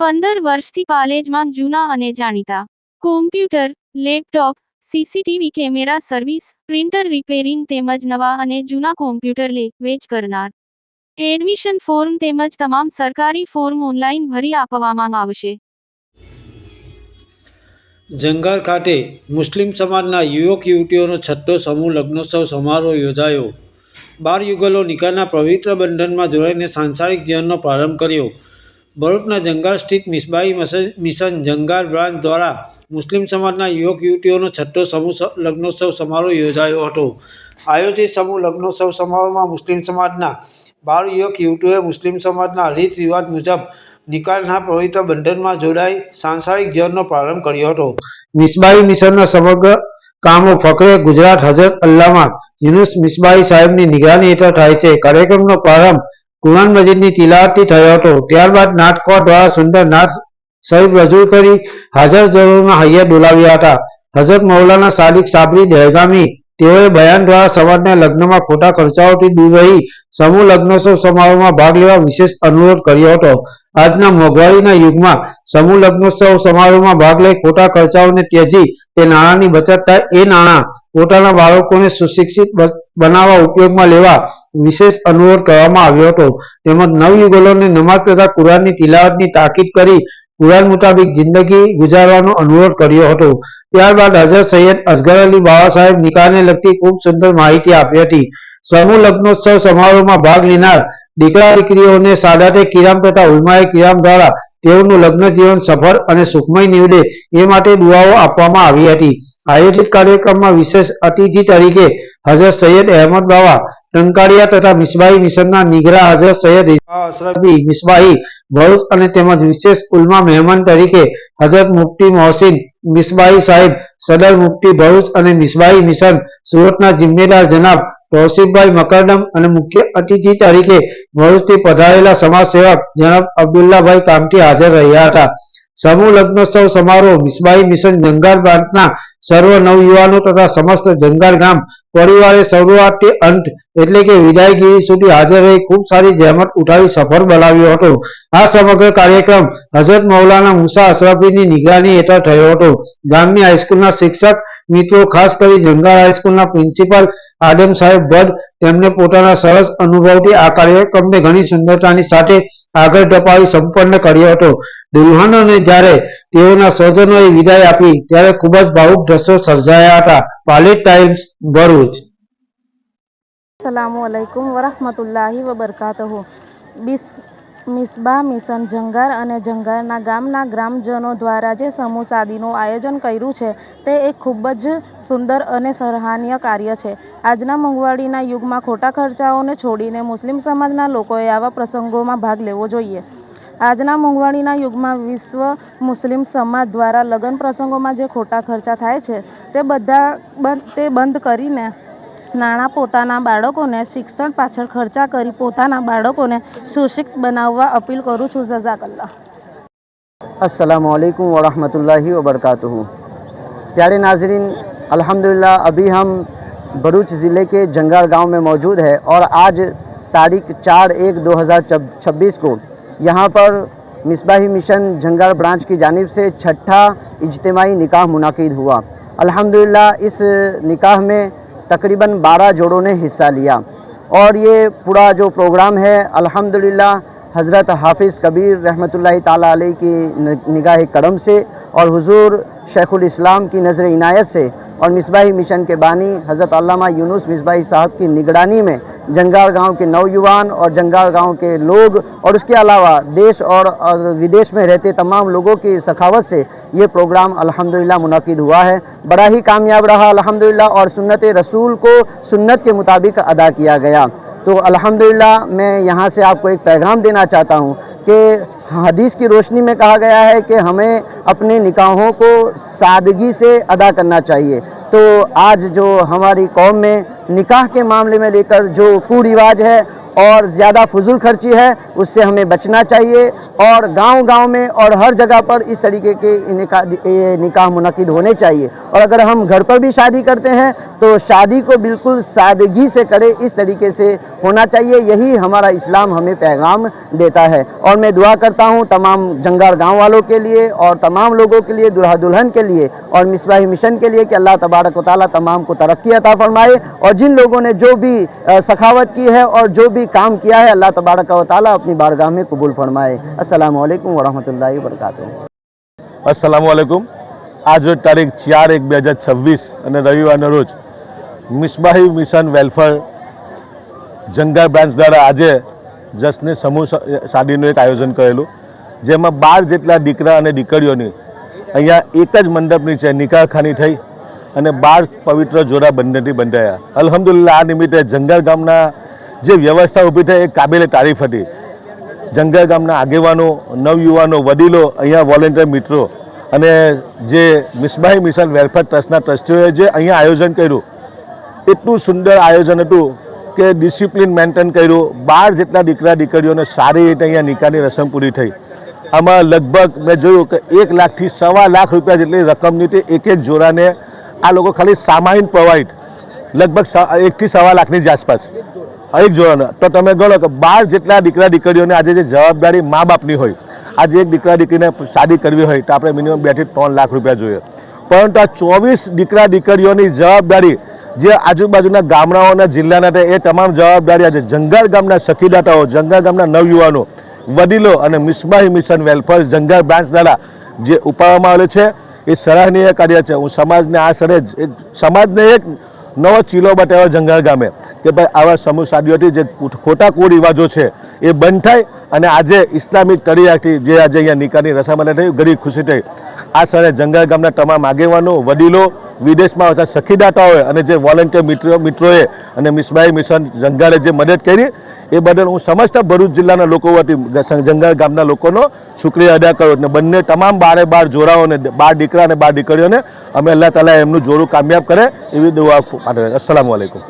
પંદર વર્ષથી પાલેજમાં જૂના અને જાણીતા. Computer laptop CCTV camera service printer repairing તેમજ નવા અને જૂના કોમ્પ્યુટર લે, વેચ કરનાર. એડમિશન ફોર્મ તેમજ તમામ સરકારી ફોર્મ ઓનલાઈન ભરી આપવામાં આવશે. જંગાર ખાતે મુસ્લિમ સમાજના યુવક યુવતીઓનો છઠ્ઠો સમૂહ લગ્નોત્સવ સમારોહ યોજાયો. બાર યુગલો નિકાલના પવિત્ર બંધનમાં જોડાઈને સાંસારિક જીવનનો પ્રારંભ કર્યો. ભરૂચના જંગાર સ્થિત મિસબાઈ મિશન જંગાર બ્રાન્ચ દ્વારા મુસ્લિમ સમાજના યુવક યુવતીઓનો છઠ્ઠો સમૂહ લગ્નોત્સવ સમારોહ યોજાયો હતો. આયોજિત સમૂહ લગ્નોત્સવ સમારોહમાં મુસ્લિમ સમાજના બાળ યુવક યુવતીઓએ મુસ્લિમ સમાજના રીત રિવાજ મુજબ નિકાલના પવિત્ર બંધનમાં જોડાઈ સાંસારિક જીવનનો પ્રારંભ કર્યો હતો. મિસબાઈ મિશનના સમગ્ર કામો ફકરે ગુજરાત હજરત અલ્લામા યુનુસ મિસબાઈ સાહેબની નિગરાની હેઠળ થાય છે. કાર્યક્રમનો પ્રારંભ કુરાન મજીદની તિલાવતથી થયો હતો. ત્યારબાદ નાટકો દ્વારા સુંદર નાથ સહિત રજૂ કરી હાજર જરૂરના હૈયા બોલાવ્યા હતા. હજરત મૌલાના સાદિક સાબરી દહેગામી તેઓએ બયાન દ્વારા સમાજના લગ્નમાં ખોટા ખર્ચાઓથી દૂર રહી સમૂહ લગ્નોત્સવ સમારોહમાં ભાગ લેવા વિશેષ અનુરોધ કર્યો હતો. આજના મોંઘવારીના યુગમાં સમૂહ લગ્નોત્સવ સમારોહમાં ભાગ લઈ ખોટા ખર્ચાઓને ત્યજી તે નાણાંની બચત થાય એ નાણાં પોતાના બાળકોને સુશિક્ષિત બનાવવા ઉપયોગમાં લેવા વિશેષ અનુરોધ કરવામાં આવ્યો હતો. તેમજ નવયુગલોને નમાઝ તથા કુરાનની તિલાવતની તાકીદ કરી કુરાન મુતાબિક જિંદગી ગુજારવાનો અનુરોધ કર્યો હતો. ત્યારબાદ હઝરત સૈયદ અસગર અલી બાબા સાહેબ નિકાલને લગતી ખૂબ સુંદર માહિતી આપી હતી. સમૂહ લગ્નોત્સવ સમારોહમાં ભાગ લેનાર દીકરા દીકરીઓને સાદાતે કિરામ તથા ઉલમાએ કિરામ દ્વારા તેઓનું લગ્ન જીવન સફળ અને સુખમય નીવડે એ માટે દુઆઓ આપવામાં આવી હતી. આયોજિત કાર્યક્રમમાં વિશેષ અતિથિ તરીકે હઝરત સૈયદ અહેમદ બાવા ટંકારિયા તથા મિસબાઈ મિશનના નિગરા હઝરત સૈયદ અશરફી મિસબાહી ભરૂચ અને તેમજ વિશેષ ઉલમા મહેમાન તરીકે હઝરત મુફ્તી મોહસિન મિસબાહી સાહેબ સદર મુફ્તી ભરૂચ અને મિસબાહી મિશન સુરતના જિમ્મેદાર જનાબ તૌસીફભાઈ મકરડમ અને મુખ્ય અતિથિ તરીકે ભરૂચથી પધારેલા સમાજ સેવક જનાબ અબ્દુલ્લાભાઈ કામથી હાજર રહ્યા હતા. સમૂહ લગ્નોત્સવ સમારોહ મિસબાઈ મિશન જંગાર બ્રાન્ચના સર્વ નવયુવાનો તથા સમસ્ત જંગાર ગામ પરિવારે શરૂઆતથી અંત એટલે કે વિદાયગીરી સુધી હાજર રહી ખૂબ સારી જહેમત ઉઠાવી સફળ બનાવ્યો હતો. આ સમગ્ર કાર્યક્રમ હઝરત મૌલાના મુસા અશરફીની નિગરાની હેઠળ થયો હતો. ગામની હાઈસ્કૂલના શિક્ષક મિત્રો, ખાસ કરી જંગાર હાઈસ્કૂલના પ્રિન્સિપાલ આદમ સાહેબ ભટ્ટ તેમને પોતાના સરસ અનુભવથી આ કાર્યક્રમને ઘણી સુંદરતાની સાથે આગળ ધપાવી સંપન્ન કર્યો હતો. દુલ્હનોને જ્યારે તેઓના સ્વજનોએ વિદાય આપી, ત્યારે ખૂબ જ ભાવુક દ્રશ્યો સર્જાયા હતા. પાલેટ ટાઈમ્સ, ભરૂચ. અસલામુઅલૈકુમ વરહમતુલ્લાહિ વબરકાતહુ. બિસ મિસબા, મિશન જંગાર અને જંગારના ગામના ગ્રામજનો દ્વારા જે સમૂહ સાદીનું આયોજન કર્યું છે, તે એક ખૂબ જ સુંદર અને સરાહનીય કાર્ય છે. આજના મોંઘવાડીના યુગમાં ખોટા ખર્ચાઓને છોડીને મુસ્લિમ સમાજના લોકોએ આવા પ્રસંગોમાં ભાગ લેવો જોઈએ. આજના મોંઘવાડીના યુગમાં વિશ્વ મુસ્લિમ સમાજ દ્વારા લગ્ન પ્રસંગોમાં જે ખોટા ખર્ચા થાય છે, તે બધા તે બંધ કરીને નાણાં પોતાના બાળકોને શિક્ષણ પાછળ ખર્ચા કરી પોતાના બાળકોને સુશિક્ષિત બનાવવા અપીલ કરું છું જઝાકલ્લા अस्सलामुअलैकुम वरहमतुल्लाहि वबरकातुहू प्यारे नाजरीन अल्हम्दुलिल्लाह अभी हम भरूच ज़िले के जंगार गांव में मौजूद है और आज तारीख चार एक दो हज़ार छब्बीस को यहाँ पर मिसबाही मिशन जंगार ब्रांच की जानिब से छठा इज्तिमाही निकाह मुनाकिद हुआ अल्हम्दुलिल्लाह इस निकाह में तकरीबन बारह जोड़ों ने हिस्सा लिया। और ये पूरा जो प्रोग्राम है, अल्हम्दुलिल्लाह, हज़रत हाफिज़ कबीर रहमत ताला की निगाह करम से और हुजूर शेखुल इस्लाम की नज़र इनायत से और मिसबाही मिशन के बानी हज़रत यूनुस मिसबाही साहब की निगरानी में जंगार गाँव के नौजवान और जंगार गाँव के लोग और उसके अलावा देश और और विदेश में रहते तमाम लोगों की सखावत से ये प्रोग्राम अल्हम्दुलिल्लाह मुनद हुआ है। बड़ा ही कामयाब रहा अल्हम्दुलिल्लाह और सुन्नत रसूल को सुन्नत के मुताबिक अदा किया गया। तो अल्हम्दुलिल्लाह मैं यहाँ से आपको एक पैगाम देना चाहता हूँ कि हदीस की रोशनी में कहा गया है कि हमें अपने निकाहों को सादगी से अदा करना चाहिए। तो आज जो हमारी कौम में निकाह के मामले में लेकर जो कुरिवाज है और ज़्यादा फजूल खर्ची है उससे हमें बचना चाहिए और गांव-गांव में और हर जगह पर इस तरीके के निका, निकाह मुनकिद होने चाहिए। और अगर हम घर पर भी शादी करते हैं तो शादी को बिल्कुल सादगी से करें इस तरीके से होना चाहिए। यही हमारा इस्लाम हमें पैगाम देता है। और मैं दुआ करता हूँ तमाम जंगार गाँव वालों के लिए और तमाम लोगों के लिए दुल्हा दुल्हन के लिए और मिसबाही मिशन के लिए कि अल्लाह तबारक वाली तमाम को तरक्की अता फरमाए। और जिन लोगों ने जो भी सखावत की है और जो भी काम किया है अल्लाह तबारक वाली ताली अपनी बारगाह में कबूल फरमाए अस्सलाम वालेकुम वरहमतुल्लाहि वबरकातुहू અસલામ વાલેકુમ આજ રોજ તારીખ ચાર એક બે હજાર છવ્વીસ અને રવિવારના રોજ Misbahi mission welfare Janga branch દ્વારા આજે જશ્ને સમૂહ સ- શાદીનું એક આયોજન કરેલું જેમાં બાર જેટલા દીકરા અને દીકરીઓની અહીંયા એક જ મંડપ નીચે નિકાહખાની થઈ અને બાર પવિત્ર જોડા બંનેથી બંધાયા અલ્હમ્દુલિલ્લાહ આ નિમિત્તે જંગલ ગામના જે વ્યવસ્થા ઊભી થઈ એ કાબેલે તારીફ હતી જંગલ ગામના આગેવાનો, નવયુવાનો, વડીલો, અહીંયા વોલેન્ટિયર મિત્રો અને જે મિસબાઈ મિશન વેલફેર ટ્રસ્ટના ટ્રસ્ટીઓએ જે અહીંયા આયોજન કર્યું, એટલું સુંદર આયોજન હતું કે ડિસિપ્લિન મેન્ટેન કર્યું. બાર જેટલા દીકરા દીકરીઓને સારી રીતે અહીંયા નિકાહની રસમ પૂરી થઈ. આમાં લગભગ મેં જોયું કે એક લાખથી સવા લાખ રૂપિયા જેટલી રકમની તે એક એક જોડાને આ લોકો ખાલી સામાન પ્રોવાઈડ, લગભગ એકથી સવા લાખની જ આસપાસ. એક જોવાનો. તો તમે ગણો કે બાર જેટલા દીકરા દીકરીઓને આજે જે જવાબદારી મા બાપની હોય, આજે એક દીકરા દીકરીને શાદી કરવી હોય, તો આપણે મિનિમમ બેથી ત્રણ લાખ રૂપિયા જોઈએ. પરંતુ આ ચોવીસ દીકરા દીકરીઓની જવાબદારી જે આજુબાજુના ગામડાઓના જિલ્લાના છે એ તમામ જવાબદારી આજે જંગાર ગામના સખીદાતાઓ, જંગાર ગામના નવયુવાનો, વડીલો અને Misbahi mission welfare Jangar branch દ્વારા જે ઉપાડવામાં આવેલું છે, એ સરાહનીય કાર્ય છે. હું સમાજને આ સરે સમાજને એક નવો ચીલો બતાવ્યો જંગલ ગામે. કે ભાઈ આવા સમૂહ સાદીઓથી જે ખોટા કુરિવાજો છે, એ બંધ થાય અને આજે ઇસ્લામિક તળિયાથી જે આજે અહીંયા નિકાહની રસામલે થઈ, ગરીબ ખુશી થઈ, આ સરે જંગલ ગામના તમામ આગેવાનો, વડીલો, વિદેશમાં આવતા સખીદાતાઓએ અને જે વોલેન્ટિયર મિત્રો, મિત્રોએ અને મિસબાઈ મિશન જંગારે જે મદદ કરી, એ બદલ હું સમસ્ત ભરૂચ જિલ્લાના લોકો વતી જંગલ ગામના લોકોનો શુક્રિયા અદા કર્યો અને બંને તમામ બારે બાર જોરાઓને બાર દીકરા અને બાર દીકરીઓને અમે અલ્લાહ તાલા એમનું જોડું કામયાબ કરે, એવી દુઆ પાઠવે અસલામ વાલેકુમ